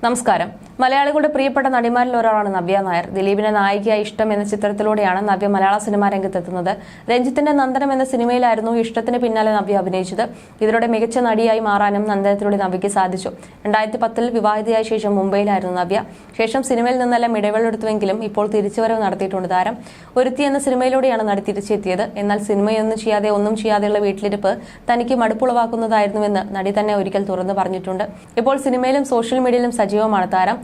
നമസ്കാരം മലയാളികളുടെ പ്രിയപ്പെട്ട നടിമാരിൽ ഒരാളാണ് നവ്യ നായർ. ദിലീപിനെ നായികയായി ഇഷ്ടം എന്ന ചിത്രത്തിലൂടെയാണ് നവ്യ മലയാള സിനിമാ രംഗത്തെത്തുന്നത്. രഞ്ജിത്തിന്റെ നന്ദനം എന്ന സിനിമയിലായിരുന്നു ഇഷ്ടത്തിന് പിന്നാലെ നവ്യ അഭിനയിച്ചത്. ഇതിലൂടെ മികച്ച നടിയായി മാറാനും നന്ദനത്തിലൂടെ നവ്യയ്ക്ക് സാധിച്ചു. രണ്ടായിരത്തി പത്തിൽ വിവാഹിതയായ ശേഷം മുംബൈയിലായിരുന്നു നവ്യ. ശേഷം സിനിമയിൽ നിന്നെല്ലാം ഇടവേളെടുത്തുവെങ്കിലും ഇപ്പോൾ തിരിച്ചുവരവ് നടത്തിയിട്ടുണ്ട് താരം. ഒരുത്തി എന്ന സിനിമയിലൂടെയാണ് നടി തിരിച്ചെത്തിയത്. എന്നാൽ സിനിമയൊന്നും ചെയ്യാതെ ഒന്നും ചെയ്യാതെയുള്ള വീട്ടിലിരിപ്പ് തനിക്ക് മടുപ്പുളവാക്കുന്നതായിരുന്നുവെന്ന് നടി തന്നെ ഒരിക്കൽ തുറന്നു പറഞ്ഞിട്ടുണ്ട്. ഇപ്പോൾ സിനിമയിലും സോഷ്യൽ മീഡിയയിലും സജീവമാണ് താരം.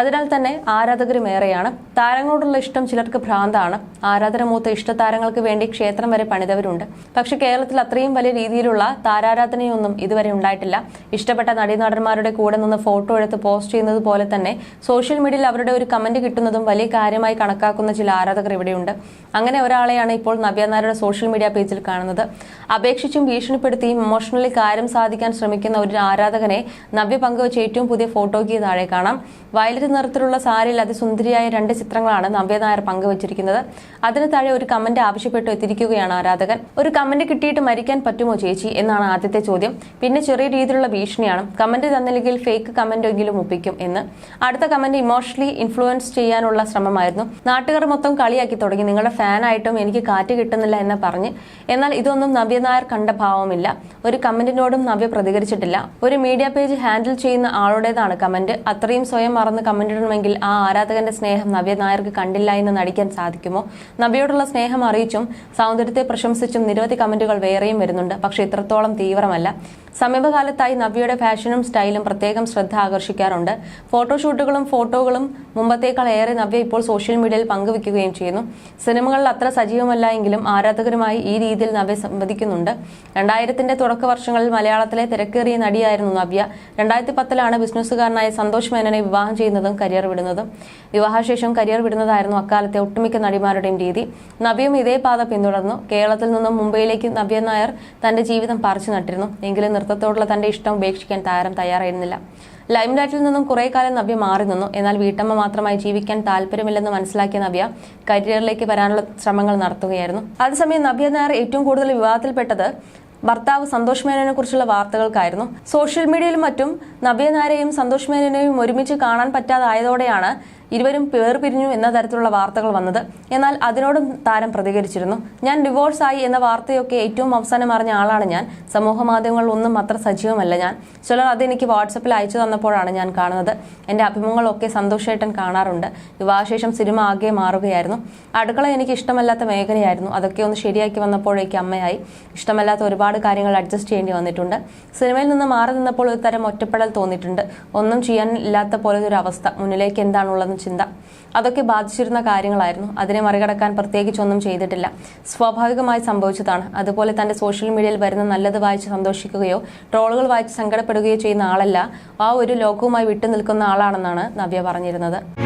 അതിനാൽ തന്നെ ആരാധകരും ഏറെയാണ്. താരങ്ങളോടുള്ള ഇഷ്ടം ചിലർക്ക് ഭ്രാന്താണ്. ആരാധന മൂത്ത ഇഷ്ടതാരങ്ങൾക്ക് വേണ്ടി ക്ഷേത്രം വരെ പണിതവരുണ്ട്. പക്ഷെ കേരളത്തിൽ അത്രയും വലിയ രീതിയിലുള്ള താരാരാധനയൊന്നും ഇതുവരെ ഉണ്ടായിട്ടില്ല. ഇഷ്ടപ്പെട്ട നടീനടന്മാരുടെ കൂടെ നിന്ന് ഫോട്ടോ എടുത്ത് പോസ്റ്റ് ചെയ്യുന്നത് പോലെ തന്നെ സോഷ്യൽ മീഡിയയിൽ അവരുടെ ഒരു കമന്റ് കിട്ടുന്നതും വലിയ കാര്യമായി കണക്കാക്കുന്ന ചില ആരാധകർ ഇവിടെയുണ്ട്. അങ്ങനെ ഒരാളെയാണ് ഇപ്പോൾ നവ്യനാരുടെ സോഷ്യൽ മീഡിയ പേജിൽ കാണുന്നത്. അപേക്ഷിച്ചും ഭീഷണിപ്പെടുത്തിയും ഇമോഷണലി കാര്യം സാധിക്കാൻ ശ്രമിക്കുന്ന ഒരു ആരാധകനെ നവ്യ പങ്കുവച്ച ഏറ്റവും പുതിയ ഫോട്ടോയ്ക്ക് താഴെ കാണാം. വയലറ്റ് നിറത്തിലുള്ള സാരിയിൽ അതിസുന്ദരിയായ രണ്ട് ചിത്രങ്ങളാണ് നവ്യ നായർ പങ്കുവച്ചിരിക്കുന്നത്. അതിന് താഴെ ഒരു കമന്റ് ആവശ്യപ്പെട്ടു എത്തിയിരിക്കുകയാണ് ആരാധകൻ. ഒരു കമന്റ് കിട്ടിയിട്ട് മരിക്കാൻ പറ്റുമോ ചേച്ചി? എന്നാണ് ആദ്യത്തെ ചോദ്യം. പിന്നെ ചെറിയ രീതിയിലുള്ള ഭീഷണിയാണ്. കമന്റ് തന്നില്ലെങ്കിൽ ഫേക്ക് കമന്റ് എങ്കിലും ഒപ്പിക്കും എന്ന്. അടുത്ത കമന്റ് ഇമോഷണലി ഇൻഫ്ലുവൻസ് ചെയ്യാനുള്ള ശ്രമമായിരുന്നു. നാട്ടുകാർ മൊത്തം കളിയാക്കി തുടങ്ങി. നിങ്ങളുടെ ഫാനായിട്ടും എനിക്ക് കാറ്റ് കിട്ടുന്നില്ല എന്ന് പറഞ്ഞ്. എന്നാൽ ഇതൊന്നും നവ്യ നായർ കണ്ട ഭാവമില്ല. ഒരു കമന്റിനോടും നവ്യ പ്രതികരിച്ചിട്ടില്ല. ഒരു മീഡിയ പേജ് ഹാൻഡിൽ ചെയ്യുന്ന ആളുടേതാണ് കമന്റ് അത്രയും സ്വയം മറന്ന് കമന്റ് ഇടണമെങ്കിൽ ആ ആരാധകന്റെ സ്നേഹം നവ്യ നായർക്ക് കണ്ടില്ല എന്ന് നടിക്കാൻ സാധിക്കുമോ? നവ്യയോടുള്ള സ്നേഹം അറിയിച്ചും സൗന്ദര്യത്തെ പ്രശംസിച്ചും നിരവധി കമന്റുകൾ വേറെയും വരുന്നുണ്ട്. പക്ഷേ ഇത്രത്തോളം തീവ്രമല്ല. സമീപകാലത്തായി നവ്യയുടെ ഫാഷനും സ്റ്റൈലും പ്രത്യേകം ശ്രദ്ധ ആകർഷിക്കാറുണ്ട്. ഫോട്ടോഷൂട്ടുകളും ഫോട്ടോകളും മുമ്പത്തേക്കാൾ ഏറെ നവ്യ ഇപ്പോൾ സോഷ്യൽ മീഡിയയിൽ പങ്കുവെക്കുകയും ചെയ്യുന്നു. സിനിമകളിൽ അത്ര സജീവമല്ല എങ്കിലും ആരാധകരുമായി ഈ രീതിയിൽ നവ്യ സംവദിക്കുന്നുണ്ട്. രണ്ടായിരത്തിന്റെ തുടക്ക വർഷങ്ങളിൽ മലയാളത്തിലെ തിരക്കേറിയ നടിയായിരുന്നു നവ്യ. രണ്ടായിരത്തി പത്തിലാണ് ബിസിനസ്സുകാരനായ സന്തോഷ് മേനനെ വിവാഹം ചെയ്യുന്നതും കരിയർ വിടുന്നതും. വിവാഹശേഷം കരിയർ വിടുന്നതായിരുന്നു അക്കാലത്തെ ഒട്ടുമിക്ക നടിമാരുടെയും രീതി. നവ്യയും ഇതേ പാത പിന്തുടർന്നു. കേരളത്തിൽ നിന്നും മുംബൈയിലേക്ക് നവ്യ നായർ തന്റെ ജീവിതം പറിച്ചു നട്ടിരുന്നു. എങ്കിലും നൃത്തത്തോടുള്ള തന്റെ ഇഷ്ടം ഉപേക്ഷിക്കാൻ താരം തയ്യാറായിരുന്നില്ല. ലൈംലൈറ്റിൽ നിന്നും കുറേ കാലം നവ്യ മാറി നിന്നു. എന്നാൽ വീട്ടമ്മ മാത്രമായി ജീവിക്കാൻ താല്പര്യമില്ലെന്ന് മനസ്സിലാക്കിയ നവ്യ കരിയറിലേക്ക് വരാനുള്ള ശ്രമങ്ങൾ നടത്തുകയായിരുന്നു. അതേസമയം നവ്യ നായർ ഏറ്റവും കൂടുതൽ വിവാദത്തിൽപ്പെട്ടത് ഭർത്താവ് സന്തോഷ് മേനോനെ കുറിച്ചുള്ള വാർത്തകൾക്കായിരുന്നു. സോഷ്യൽ മീഡിയയിലും മറ്റും നവ്യ നായരെയും സന്തോഷ് മേനോനെയും ഒരുമിച്ച് കാണാൻ പറ്റാതായതോടെയാണ് ഇരുവരും പിരിഞ്ഞു എന്ന തരത്തിലുള്ള വാർത്തകൾ വന്നത്. എന്നാൽ അതിനോടും താരം പ്രതികരിച്ചിരുന്നു. ഞാൻ ഡിവോഴ്സ് ആയി എന്ന വാർത്തയൊക്കെ ഏറ്റവും അവസാനം അറിഞ്ഞ ആളാണ് ഞാൻ. സമൂഹ മാധ്യമങ്ങളിൽ ഒന്നും അത്ര സജീവമല്ല ഞാൻ. ചിലർ അതെനിക്ക് വാട്സപ്പിൽ അയച്ചു തന്നപ്പോഴാണ് ഞാൻ കാണുന്നത്. എന്റെ അഭിമുഖങ്ങളൊക്കെ സന്തോഷമായിട്ടൻ കാണാറുണ്ട്. വിവാഹശേഷം സിനിമ ആകെ മാറുകയായിരുന്നു. അടുക്കള എനിക്ക് ഇഷ്ടമല്ലാത്ത മേഖലയായിരുന്നു. അതൊക്കെ ഒന്ന് ശരിയാക്കി വന്നപ്പോഴേക്ക് അമ്മയായി. ഇഷ്ടമല്ലാത്ത ഒരുപാട് കാര്യങ്ങൾ അഡ്ജസ്റ്റ് ചെയ്യേണ്ടി വന്നിട്ടുണ്ട്. സിനിമയിൽ നിന്ന് മാറി നിന്നപ്പോൾ ഒരു തരം ഒറ്റപ്പെടൽ തോന്നിയിട്ടുണ്ട്. ഒന്നും ചെയ്യാൻ ഇല്ലാത്ത പോലെ ഒരു അവസ്ഥ. മുന്നിലേക്ക് എന്താണുള്ളതെന്ന് ചിന്ത. അതൊക്കെ ബാധിച്ചിരുന്ന കാര്യങ്ങളായിരുന്നു. അതിനെ മറികടക്കാൻ പ്രത്യേകിച്ചൊന്നും ചെയ്തിട്ടില്ല. സ്വാഭാവികമായി സംഭവിച്ചതാണ്. അതുപോലെ തന്റെ സോഷ്യൽ മീഡിയയിൽ വരുന്ന നല്ലത് വായിച്ച് സന്തോഷിക്കുകയോ ട്രോളുകൾ വായിച്ച് സങ്കടപ്പെടുകയോ ചെയ്യുന്ന ആളല്ല ആ ഒരു ലോകവുമായി വിട്ടു നിൽക്കുന്ന ആളാണെന്നാണ് നവ്യ പറഞ്ഞിരുന്നത്.